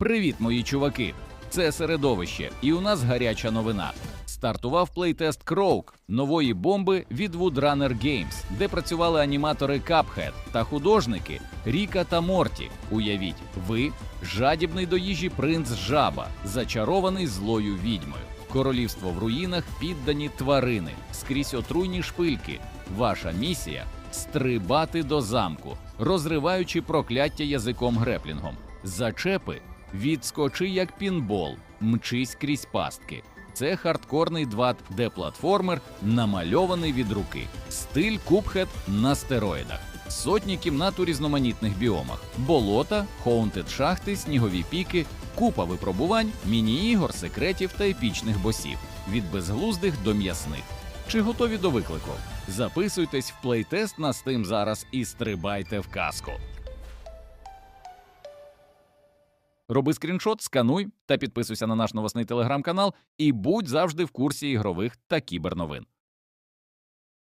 Привіт, мої чуваки! Це середовище, і у нас гаряча новина. Стартував плейтест Кроук нової бомби від Woodrunner Games, де працювали аніматори Cuphead та художники Ріка та Морті. Уявіть, ви жадібний до їжі принц жаба, зачарований злою відьмою. Королівство в руїнах піддані тварини, скрізь отруйні шпильки. Ваша місія стрибати до замку, розриваючи прокляття язиком греплінгом. Зачепи відскочи як пінбол, мчись крізь пастки. Це хардкорний 2D-платформер, намальований від руки. Стиль Кубхед на стероїдах. Сотні кімнат у різноманітних біомах: болота, хоунтед шахти, снігові піки, купа випробувань, міні-ігор, секретів та епічних босів від безглуздих до м'ясних. Чи готові до виклику? Записуйтесь в плейтест на Steam зараз і стрибайте в казку. Роби скріншот, скануй та підписуйся на наш новосний телеграм-канал і будь завжди в курсі ігрових та кіберновин.